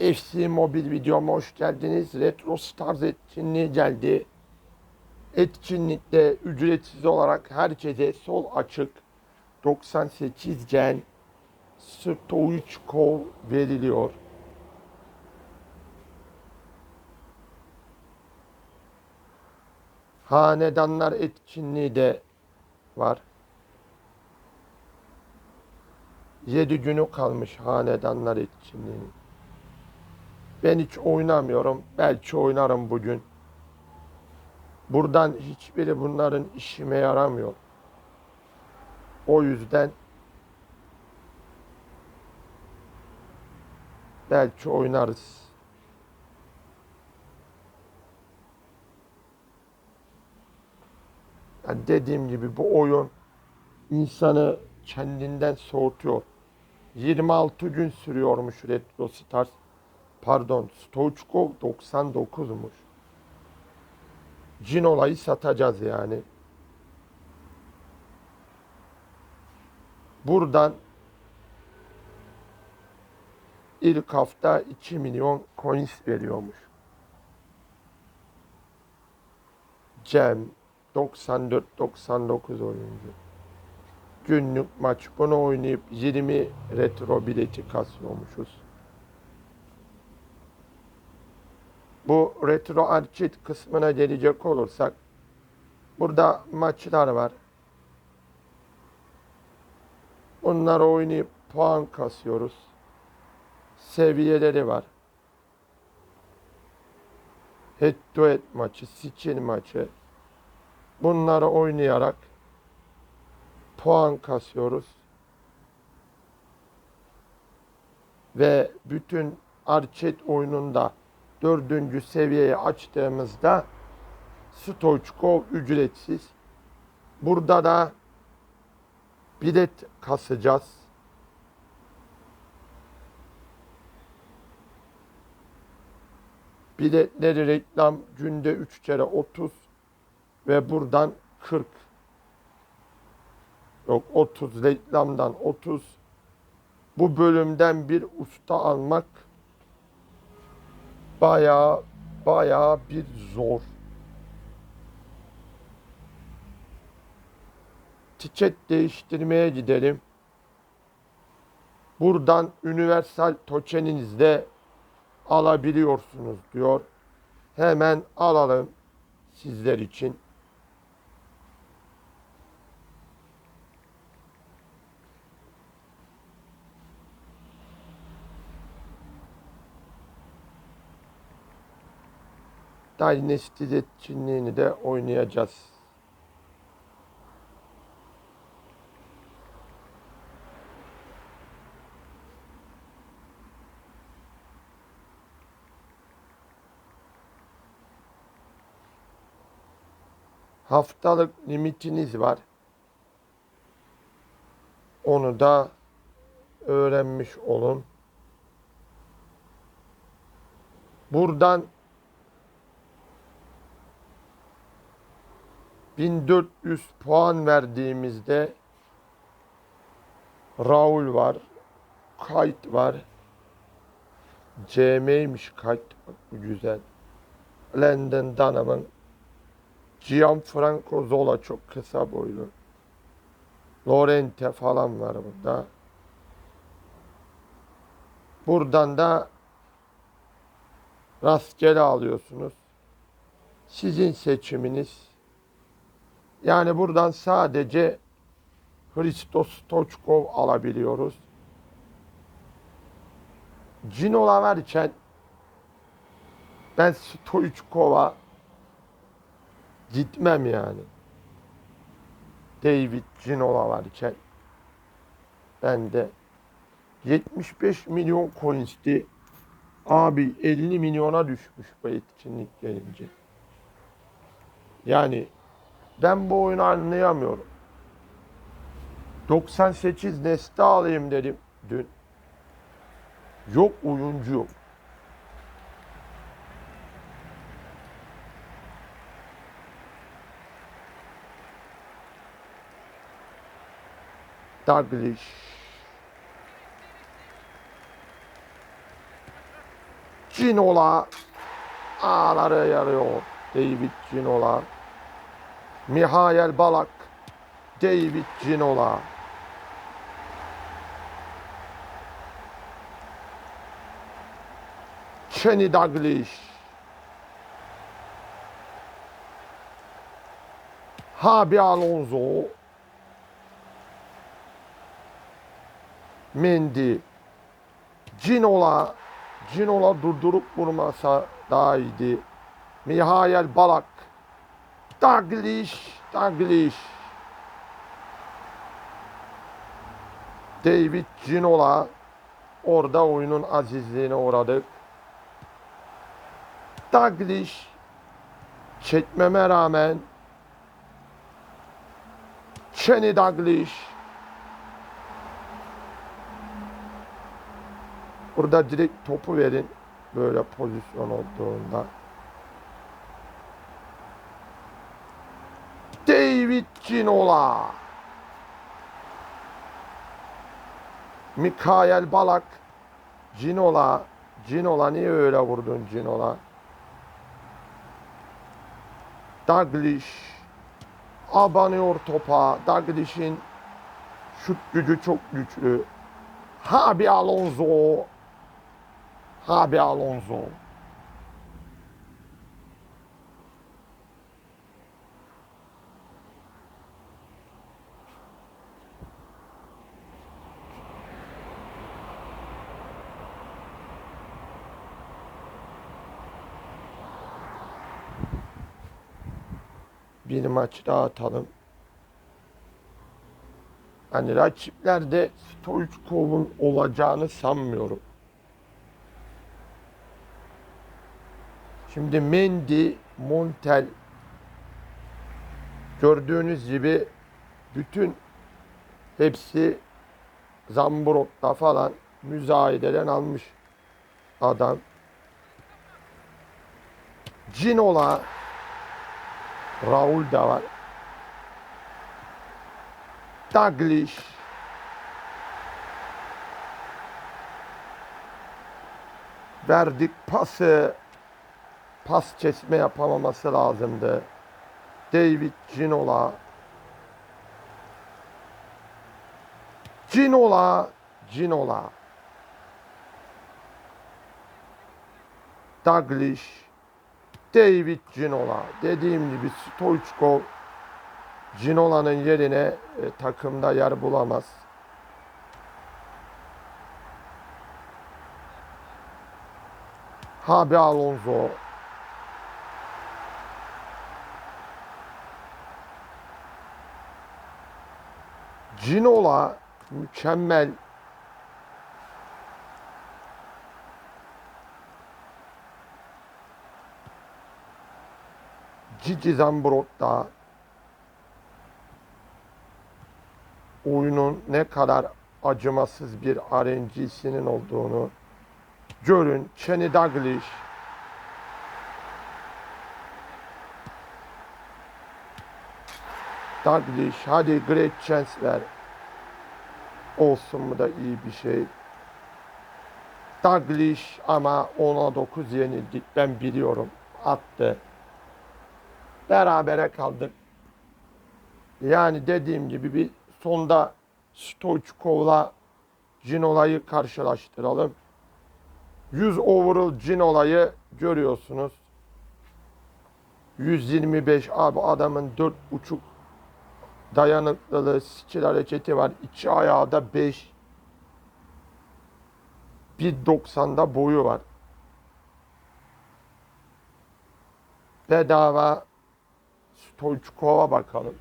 FC Mobil videoma hoş geldiniz. Retro Stars etkinliği geldi. Etkinlikte ücretsiz olarak herkese sol açık 98 gen Stoichkov veriliyor. Hanedanlar etkinliği de var. 7 günü kalmış hanedanlar etkinliğinin. Ben hiç oynamıyorum. Belki oynarım bugün. Buradan hiçbiri bunların işime yaramıyor. O yüzden belki oynarız. Yani dediğim gibi bu oyun insanı kendinden soğutuyor. 26 gün sürüyormuş Retro Stars. Pardon, Stoichkov 99'muş. Cinola'yı satacağız yani. Buradan ilk hafta 2 milyon coins veriyormuş. Cem 94-99 oyuncu. Günlük maç bunu oynayıp 20 retro bileti kasıyormuşuz. Bu retro arcade kısmına gelecek olursak burada maçlar var. Bunları oynayıp puan kasıyoruz. Seviyeleri var. Head to head maçı, skill maçı. Bunları oynayarak puan kasıyoruz. Ve bütün arcade oyununda dördüncü seviyeyi açtığımızda Stoichkov ücretsiz. Burada da bilet kasacağız. Biletleri reklam günde 3 kere 30 ve buradan 40. Yok 30 reklamdan 30. Bu bölümden bir usta almak bayağı bayağı bir zor. Tiket değiştirmeye gidelim. Buradan universal tokeninizi alabiliyorsunuz diyor. Hemen alalım sizler için. Etkinliğini de oynayacağız. Haftalık limitiniz var. Onu da öğrenmiş olun. Buradan 1400 puan verdiğimizde Raul var. Kayıt var. CM'ymiş bu güzel. Landon Donovan. Gianfranco Zola çok kısa boylu. Lorente falan var burada. Buradan da rastgele alıyorsunuz. Sizin seçiminiz. Yani buradan sadece Hristos Toçkov alabiliyoruz. Cinola verken ben Stoichkov'a gitmem yani. David Cinola varken ben de 75 milyon coins'ti. Abi 50 milyona düşmüş bu etkinlik gelince. Yani ben bu oyunu anlayamıyorum. 98 Nesta alayım dedim dün. Yok oyuncu yok. Douglas. Ginola ağları yarıyor. David Ginola. Mihail Balak. David Ginola. Kenny Dalglish. Habi Alonso. Mendy. Ginola. Ginola durdurup vurmasa daha iyiydi. Mihail Balak. Dalglish. Dalglish. David Ginola. Orada oyunun azizliğine uğradık. Dalglish. Çekmeme rağmen Kenny Dalglish. Burada direkt topu verin. Böyle pozisyon olduğunda. Ginola. Mikael Balak. Ginola. Ginola niye öyle vurdun Ginola? Dalglish. Abanıyor topa. Dalglish'in şut gücü çok güçlü. Habi Alonso. Habi Alonso. Bir maç daha atalım. Hani rakiplerde Stoichkov'un olacağını sanmıyorum. Şimdi Mendy, Montel gördüğünüz gibi bütün hepsi Zambrot'ta falan müzayededen almış adam. Ginola Raul da var. Dalglish. Verdik pası. Pas kesme yapamaması lazımdı. David Ginola. Ginola. Ginola. Dalglish. David Ginola. Dediğim gibi Stoichkov Ginola'nın yerine e, takımda yer bulamaz. Habi Alonso. Ginola mükemmel Cici Zambrot'ta oyunun ne kadar acımasız bir RNG'sinin olduğunu görün. Kenny Dalglish Dalglish hadi great chance ver. Olsun mu da iyi bir şey. Dalglish ama 10'a 9 yenildik ben biliyorum. Attı. Berabere kaldık. Yani dediğim gibi bir sonda Stoichkov'la Ginola'yı karşılaştıralım. 100 overall Ginola'yı görüyorsunuz. 125 abi adamın 4.5 dayanıklılığı, skill hareketi var. İki ayağı da 5. 1.90'da boyu var. Bedava Stoichkov'a bakalım.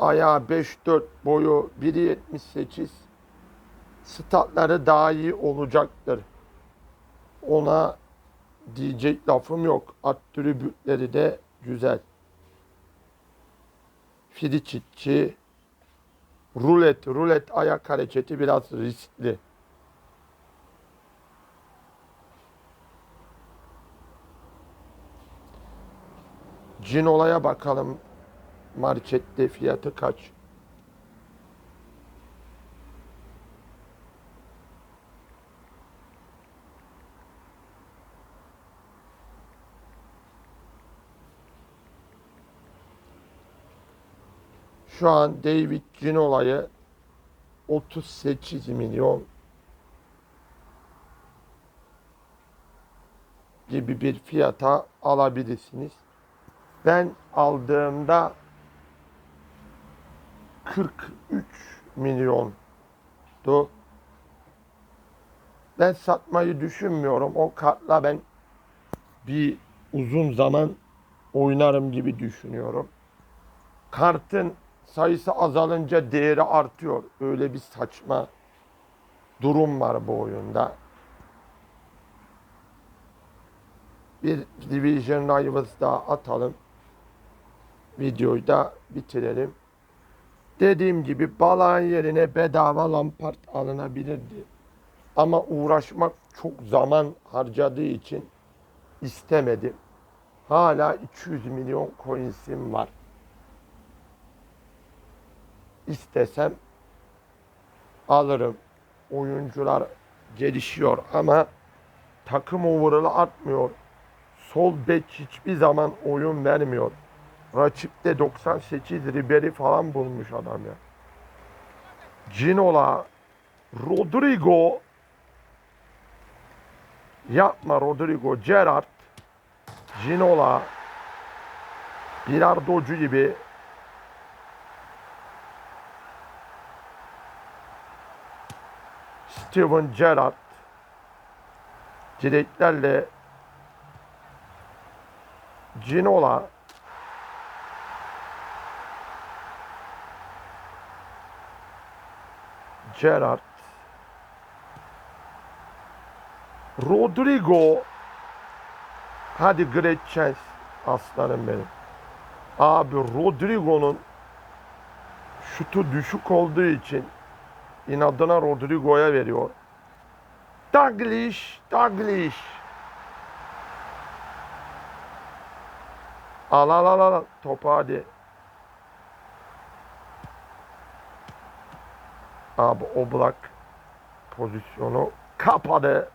Ayağı 5-4 boyu 1.78 statları daha iyi olacaktır. Ona diyecek lafım yok. Attribütleri de güzel. Frikikçi, rulet, rulet ayak hareketi biraz riskli. Cinola'ya bakalım. markette fiyatı kaç? Şu an David Ginola'yı 38 milyon gibi bir fiyata alabilirsiniz. Ben aldığımda 43 milyondu. Ben satmayı düşünmüyorum. O kartla ben bir uzun zaman oynarım gibi düşünüyorum. Kartın sayısı azalınca değeri artıyor. Öyle bir saçma durum var bu oyunda. Bir Division Rivals daha atalım. Videoyu da bitirelim. Dediğim gibi balağın yerine bedava Lampard alınabilirdi. Ama uğraşmak çok zaman harcadığı için istemedim. Hala 200 milyon coins'im var. İstesem alırım. Oyuncular gelişiyor ama takım overall'ı artmıyor. Sol bek hiçbir zaman oyun vermiyor. Rakipte 98 Ribery falan bulmuş adam ya. Ginola, Rodrigo, yapma Rodrigo, Gerrard, Ginola, bilardocu gibi Steven Gerrard direklerle Ginola Gerrard Rodrigo Hadi Great Chance aslanım benim. Abi Rodrigo'nun şutu düşük olduğu için inadına Rodrigo'ya veriyor. Daglish, Daglish. Al al al al topu hadi. Abi Oblak pozisyonu kapadı.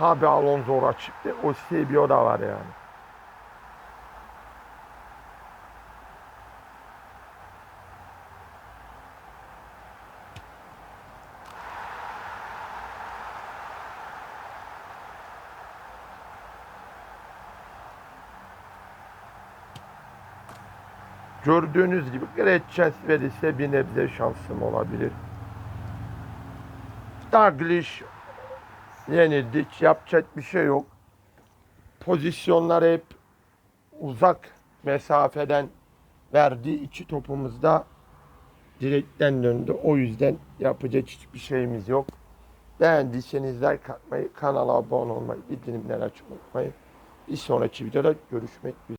Abi Alonso rakipte. O Sebio da var yani. Gördüğünüz gibi Great Chance verirse bir nebze şansım olabilir. Daglish yenildik. Yapacak bir şey yok. Pozisyonlar hep uzak mesafeden verdiği iki topumuz da direkten döndü. O yüzden yapacak hiçbir şeyimiz yok. Beğendiyseniz like atmayı, kanala abone olmayı, bildirimleri açmayı unutmayın. Bir sonraki videoda görüşmek üzere.